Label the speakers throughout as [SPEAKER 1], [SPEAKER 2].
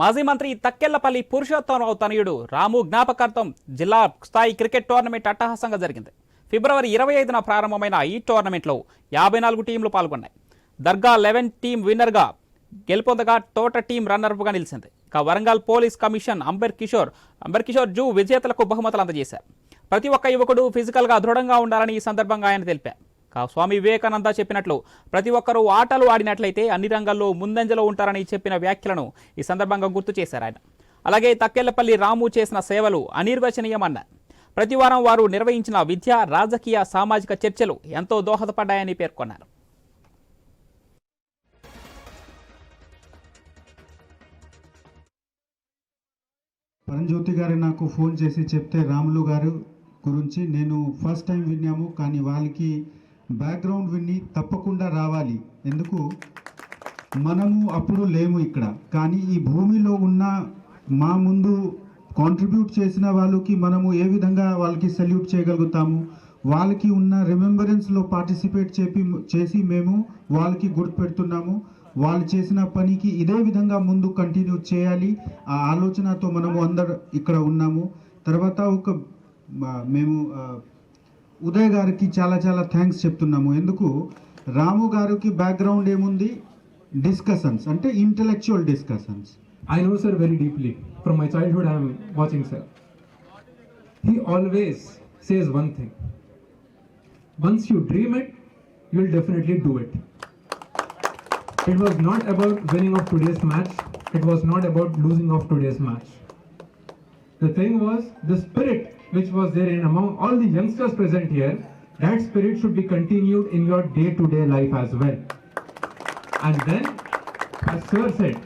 [SPEAKER 1] మాజీ మంత్రి తక్కెళ్ళపల్లి పురుషోత్తమరావు తనయుడు రాము జ్ఞాపకార్థం జిల్లా స్థాయి క్రికెట్ టోర్నమెంట్ అట్టహాసంగా జరిగింది. ఫిబ్రవరి ఇరవై ఐదున ప్రారంభమైన ఈ టోర్నమెంట్లో యాభై నాలుగు టీంలు పాల్గొన్నాయి. దర్గా లెవెన్ టీం విన్నర్గా గెలుపొందగా తోట టీం రన్నర్గా నిలిచింది. ఇక Warangal police commission amber Kishore amber Kishore zoo విజేతలకు బహుమతులు అందజేశారు. ప్రతి ఒక్క యువకుడు ఫిజికల్గా దృఢంగా ఉండాలని ఈ సందర్భంగా ఆయన తెలిపారు. స్వామి వివేకానంద చెప్పినట్లు ప్రతి ఒక్కరూ ఆటలు ఆడినట్లయితే అన్ని రంగాల్లో ముందంజలో ఉంటారని చెప్పిన వ్యాఖ్యలను ఈ సందర్భంగా గుర్తు చేశారు ఆయన. అలాగే తక్కెళ్ళపల్లి రాము చేసిన సేవలు అనిర్వచనీయమన్నారు ప్రతి వారం వారు నిర్వహించిన విద్య రాజకీయ సామాజిక చర్చలు ఎంతో దోహదపడ్డాయని పేర్కొన్నారు.
[SPEAKER 2] పరంజ్యోతి గారు నాకు ఫోన్ చేసి చెప్తే రాములు గారు గురించి నేను ఫస్ట్ టైం విన్నాము కానీ వాళ్ళకి బ్యాక్గ్రౌండ్ విని తప్పకుండా రావాలి. ఎందుకు? మనము అప్పుడు లేము ఇక్కడ. కానీ ఈ భూమిలో ఉన్న మా ముందు కాంట్రిబ్యూట్ చేసిన వాళ్ళకి మనము ఏ విధంగా వాళ్ళకి సెల్యూట్ చేయగలుగుతాము? వాళ్ళకి ఉన్న రిమెంబరెన్స్లో పార్టిసిపేట్ చెప్పి చేసి మేము వాళ్ళకి గుర్తుపెడుతున్నాము వాళ్ళు చేసిన పనికి ఇదే విధంగా ముందు కంటిన్యూ చేయాలి. ఆ ఆలోచనతో మనము అందరు ఇక్కడ ఉన్నాము. తర్వాత ఒక మేము ఉదయ్ గారికి చాలా చాలా థ్యాంక్స్ చెప్తున్నాము ఎందుకు రాము గారికి బ్యాక్గ్రౌండ్ ఏముంది డిస్కషన్స్ అంటే intellectual discussions
[SPEAKER 3] I know sir very deeply. From my childhood, I am watching sir. He always says one thing. Once you dream it, you will definitely do it. It was not about winning of today's match. It was not about losing of today's match. The thing was the spirit which was there in among all the youngsters present here. That spirit should be continued in your day-to-day life as well. And then, as Sir said,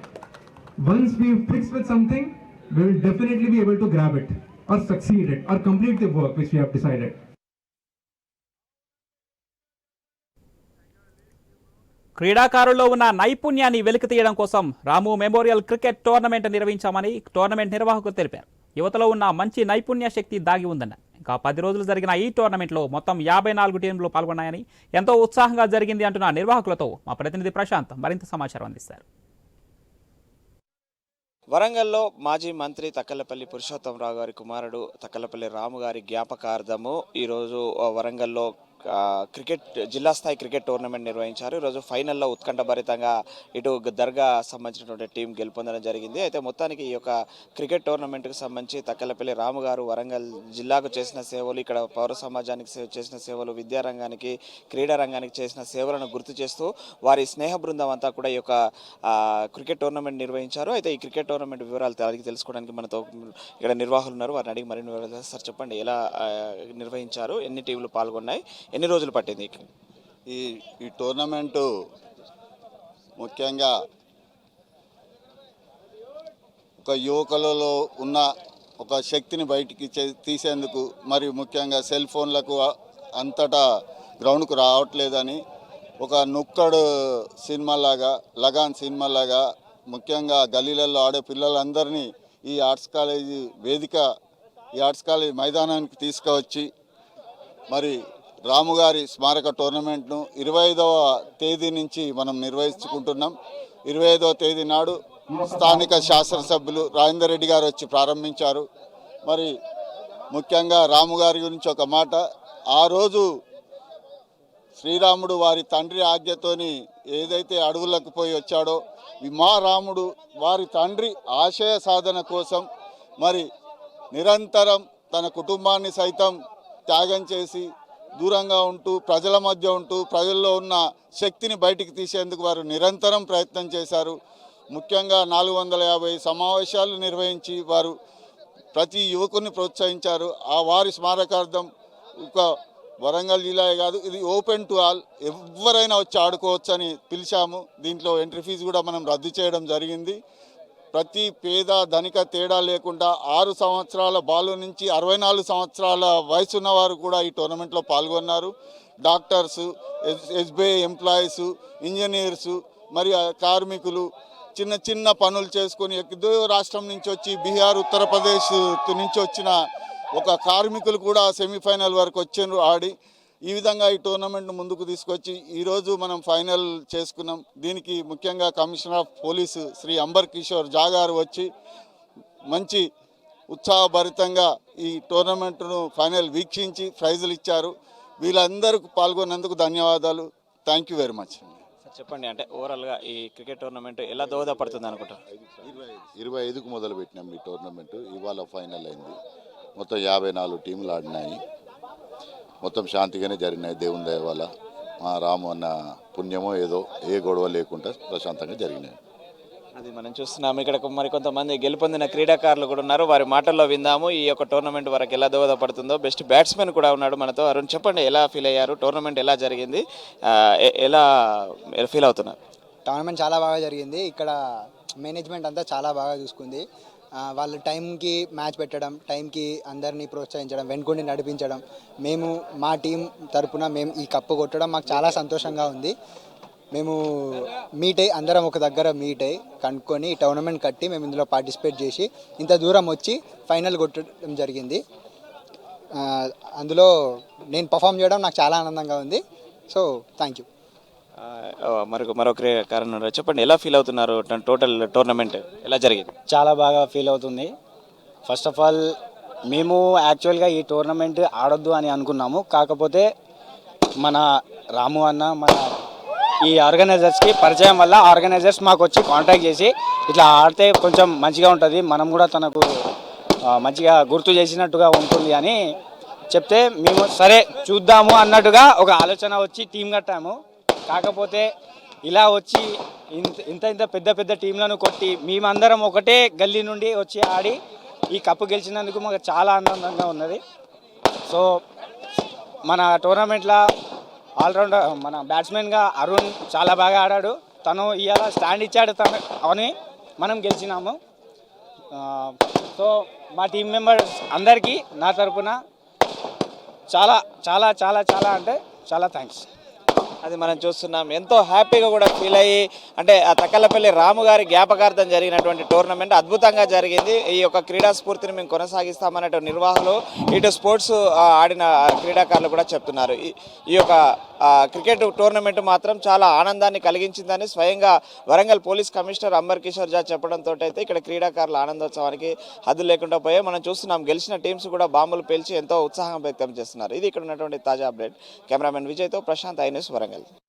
[SPEAKER 3] once we fix with something, we will definitely be able to grab it or succeed it or complete the work which we have decided.
[SPEAKER 1] క్రీడాకారుల్లో ఉన్న నైపుణ్యాన్ని వెలికి తీయడం కోసం Ramu memorial cricket tournament నిర్వహించామని tournament నిర్వాహకులు తెలిపారు యువతలో ఉన్న మంచి నైపుణ్య శక్తి దాగి ఉందన్న. ఇంకా పది రోజులు జరిగిన ఈ టోర్నమెంట్లో మొత్తం యాభై నాలుగు టీంలు పాల్గొన్నాయని ఎంతో ఉత్సాహంగా జరిగింది అంటున్న నిర్వాహకులతో మా ప్రతినిధి ప్రశాంత్ మరింత సమాచారం అందిస్తారు.
[SPEAKER 4] వరంగల్లో మాజీ మంత్రి తక్కలపల్లి పురుషోత్తమరావు గారి కుమారుడు తక్కలపల్లి రాము గారి జ్ఞాపకార్థము ఈరోజు వరంగల్లో క్రికెట్ జిల్లా స్థాయి క్రికెట్ టోర్నమెంట్ నిర్వహించారు. ఈరోజు ఫైనల్లో ఉత్కంఠభరితంగా ఇటు దర్గా సంబంధించినటువంటి టీం గెలుపొందడం జరిగింది. అయితే మొత్తానికి ఈ యొక్క క్రికెట్ టోర్నమెంట్కి సంబంధించి తక్కలపల్లి రాము గారు వరంగల్ జిల్లాకు చేసిన సేవలు ఇక్కడ పౌర సమాజానికి చేసిన సేవలు విద్యారంగానికి క్రీడా రంగానికి చేసిన సేవలను గుర్తు చేస్తూ వారి స్నేహ బృందం అంతా కూడా ఈ యొక్క క్రికెట్ టోర్నమెంట్ నిర్వహించారు. అయితే ఈ క్రికెట్ టోర్నమెంట్ వివరాలు అడిగి తెలుసుకోవడానికి మనతో ఇక్కడ నిర్వాహకులు ఉన్నారు. వారిని అడిగి మరిన్ని వివరాలు సార్ చెప్పండి. ఎలా నిర్వహించారు? ఎన్ని టీంలు పాల్గొన్నాయి? ఎన్ని రోజులు పట్టింది
[SPEAKER 5] ఈ ఈ టోర్నమెంటు ముఖ్యంగా ఒక యువకులలో ఉన్న ఒక శక్తిని బయటికి చే- తీసేందుకు మరియు ముఖ్యంగా సెల్ ఫోన్లకు అంతటా గ్రౌండ్కు రావట్లేదని ఒక నుక్కడు సినిమాలాగా లగాన్ సినిమాలాగా ముఖ్యంగా గల్లీలలో ఆడే పిల్లలందరినీ ఈ ఆర్ట్స్ కాలేజీ వేదిక ఈ ఆర్ట్స్ కాలేజీ మైదానానికి తీసుకువచ్చి మరి రాముగారి స్మారక టోర్నమెంట్ను ఇరవై ఐదవ తేదీ నుంచి మనం నిర్వహించుకుంటున్నాం. ఇరవై ఐదవ తేదీ నాడు స్థానిక శాసనసభ్యులు రాజేందర్ రెడ్డి గారు వచ్చి ప్రారంభించారు. మరి ముఖ్యంగా రాముగారి గురించి ఒక మాట ఆ రోజు శ్రీరాముడు వారి తండ్రి ఆజ్ఞతోని ఏదైతే అడవులకు పోయి వచ్చాడో మా రాముడు వారి తండ్రి ఆశయ సాధన కోసం మరి నిరంతరం తన కుటుంబాన్ని సైతం త్యాగం చేసి దూరంగా ఉంటూ ప్రజల మధ్య ఉంటూ ప్రజల్లో ఉన్న శక్తిని బయటికి తీసేందుకు వారు నిరంతరం ప్రయత్నం చేశారు. ముఖ్యంగా నాలుగు వందల యాభై సమావేశాలు నిర్వహించి వారు ప్రతి యువకుని ప్రోత్సహించారు. ఆ వారి స్మారకార్థం ఒక వరంగల్ జిల్లా కాదు ఇది ఓపెన్ టు ఆల్. ఎవరైనా వచ్చి ఆడుకోవచ్చు అని పిలిచాము. దీంట్లో ఎంట్రీ ఫీజు కూడా మనం రద్దు చేయడం జరిగింది. ప్రతి పేద ధనిక తేడా లేకుండా ఆరు సంవత్సరాల బాలు నుంచి అరవై నాలుగు సంవత్సరాల వయసు వారు కూడా ఈ టోర్నమెంట్లో పాల్గొన్నారు. డాక్టర్స్ ఎస్బీఐ ఎంప్లాయీస్ ఇంజనీర్స్ మరియు కార్మికులు చిన్న చిన్న పనులు చేసుకొని ఎదో రాష్ట్రం నుంచి వచ్చి బీహార్ ఉత్తరప్రదేశ్ నుంచి వచ్చిన ఒక కార్మికులు కూడా సెమీఫైనల్ వరకు వచ్చిండ్రు ఆడి ఈ విధంగా ఈ టోర్నమెంట్ ముందుకు తీసుకొచ్చి ఈరోజు మనం ఫైనల్ చేసుకున్నాం. దీనికి ముఖ్యంగా commissioner of police Shri Ambar Kishore Jha గారు వచ్చి మంచి ఉత్సాహభరితంగా ఈ టోర్నమెంట్ను ఫైనల్ వీక్షించి ప్రైజులు ఇచ్చారు. వీళ్ళందరూ పాల్గొన్నందుకు ధన్యవాదాలు. Thank you very much.
[SPEAKER 4] Sir చెప్పండి అంటే ఓవరాల్గా ఈ క్రికెట్ టోర్నమెంట్ ఎలా దోహదపడుతుంది అనుకుంటా
[SPEAKER 6] ఇరవై ఐదుకు మొదలు పెట్టినాం ఈ టోర్నమెంట్. ఇవాళ ఫైనల్ అయింది. మొత్తం యాభై నాలుగు టీంలు ఆడినాయి. మొత్తం శాంతిగానే జరిగినాయి. దేవుని దయ వల్ల మా రాము అన్న పుణ్యమో ఏదో ఏ గొడవ లేకుండా ప్రశాంతంగా జరిగినాయి.
[SPEAKER 4] అది మనం చూస్తున్నాము. ఇక్కడ మరి కొంతమంది గెలుపొందిన క్రీడాకారులు కూడా ఉన్నారు. వారి మాటల్లో విందాము. ఈ యొక్క టోర్నమెంట్ వరకు ఎలా దోహదపడుతుందో బెస్ట్ బ్యాట్స్మెన్ కూడా ఉన్నాడు మనతో. అరుణ్ చెప్పండి ఎలా ఫీల్ అయ్యారు? టోర్నమెంట్ ఎలా జరిగింది? ఎలా ఫీల్ అవుతున్నారు?
[SPEAKER 7] టోర్నమెంట్ చాలా బాగా జరిగింది. ఇక్కడ మేనేజ్మెంట్ అంతా చాలా బాగా చూసుకుంది. వాళ్ళు టైంకి మ్యాచ్ పెట్టడం టైంకి అందరినీ ప్రోత్సహించడం వెనుకుండి నడిపించడం మేము మా టీం తరపున మేము ఈ కప్పు కొట్టడం మాకు చాలా సంతోషంగా ఉంది. మేము మీట్ అయ్యి అందరం ఒక దగ్గర మీట్ అయ్యి కనుక్కొని ఈ టోర్నమెంట్ కట్టి మేము ఇందులో పార్టిసిపేట్ చేసి ఇంత దూరం వచ్చి ఫైనల్ కొట్టడం జరిగింది. అందులో నేను పర్ఫామ్ చేయడం నాకు చాలా ఆనందంగా ఉంది. సో థ్యాంక్ యూ
[SPEAKER 4] మరొక మరొక కారణం చెప్పండి ఎలా ఫీల్ అవుతున్నారు టోటల్ టోర్నమెంట్ ఎలా జరిగింది?
[SPEAKER 8] చాలా బాగా ఫీల్ అవుతుంది. ఫస్ట్ ఆఫ్ ఆల్ మేము యాక్చువల్గా ఈ టోర్నమెంట్ ఆడొద్దు అని అనుకున్నాము. కాకపోతే మన రాము అన్న మన ఈ ఆర్గనైజర్స్కి పరిచయం వల్ల ఆర్గనైజర్స్ మాకు వచ్చి కాంటాక్ట్ చేసి ఇట్లా ఆడితే కొంచెం మంచిగా ఉంటుంది. మనం కూడా తనకు మంచిగా గుర్తు చేసినట్టుగా ఉంటుంది అని చెప్తే మేము సరే చూద్దాము అన్నట్టుగా ఒక ఆలోచన వచ్చి టీం కట్టాము. కాకపోతే ఇలా వచ్చి ఇంత ఇంత ఇంత పెద్ద పెద్ద టీంలను కొట్టి మేమందరం ఒకటే గల్లీ నుండి వచ్చి ఆడి ఈ కప్పు గెలిచినందుకు మాకు చాలా ఆనందంగా ఉన్నది. సో మన టోర్నమెంట్లో ఆల్రౌండర్ మన బ్యాట్స్మెన్గా అరుణ్ చాలా బాగా ఆడాడు. తను ఇవాళ స్టాండ్ ఇచ్చాడు తను అని మనం గెలిచినాము. సో మా టీం మెంబర్స్ అందరికీ నా తరపున చాలా చాలా చాలా చాలా అంటే చాలా థ్యాంక్స్.
[SPEAKER 4] అది మనం చూస్తున్నాం. ఎంతో హ్యాపీగా కూడా ఫీల్ అయ్యి అంటే ఆ తక్కలపల్లి రాము గారి జ్ఞాపకార్థం జరిగినటువంటి టోర్నమెంట్ అద్భుతంగా జరిగింది. ఈ యొక్క క్రీడా స్ఫూర్తిని మేము కొనసాగిస్తామన్నట్టు నిర్వాహకులు ఇటు స్పోర్ట్స్ ఆడిన క్రీడాకారులు కూడా చెప్తున్నారు. ఈ- యొక్క క్రికెట్ టోర్నమెంట్ మాత్రం చాలా ఆనందాన్ని కలిగించిందని స్వయంగా Warangal police commissioner amber Kishore Jha చెప్పడంతో అయితే ఇక్కడ క్రీడాకారుల ఆనందోత్సవానికి హద్దు లేకుండా పోయే మనం చూస్తున్నాం గెలిచిన టీమ్స్ కూడా బాంబులు పేల్చి ఎంతో ఉత్సాహం వ్యక్తం చేస్తున్నారు. ఇది ఇక్కడ ఉన్నటువంటి తాజా అప్డేట్. కెమెరామెన్ విజయ్తో ప్రశాంత్ ఐన్యూస్ వరంగల్. español.